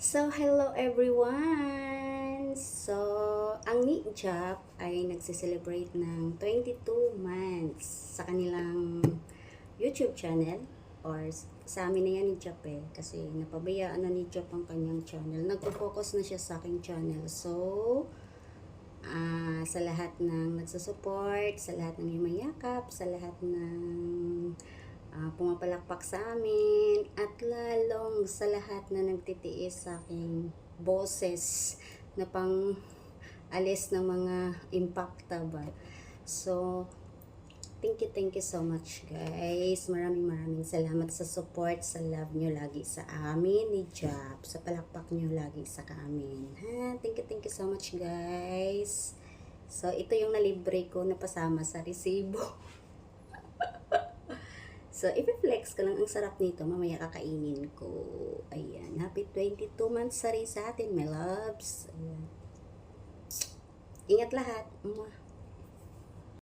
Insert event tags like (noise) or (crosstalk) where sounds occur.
So, hello everyone! So, ang Ni Jap ay nagsiselebrate ng 22 months sa kanilang YouTube channel or sa amin na yan ni Jap eh kasi napabayaan na ni Jap ang kanyang channel. Nagpo-focus na siya sa aking channel. So, ah sa lahat ng nagsusupport, sa lahat ng yumayakap, sa lahat ng pumapalakpak sa amin, at lalong sa lahat na nagtitiis sa aking boses na pang alis ng mga impacta ba. So, thank you, thank you so much guys. Maraming maraming salamat sa support, sa love nyo lagi sa amin ni Jap, sa palakpak nyo lagi sa amin. Ha? Thank you, thank you so much guys. So, ito yung nalibre ko na pasama sa resibo. (laughs) So, i-flex ko lang ang sarap nito. Mamaya kakainin ko. Ayan. Happy 22 months sa rin sa atin, my loves. Ayan. Ingat lahat. Mwah.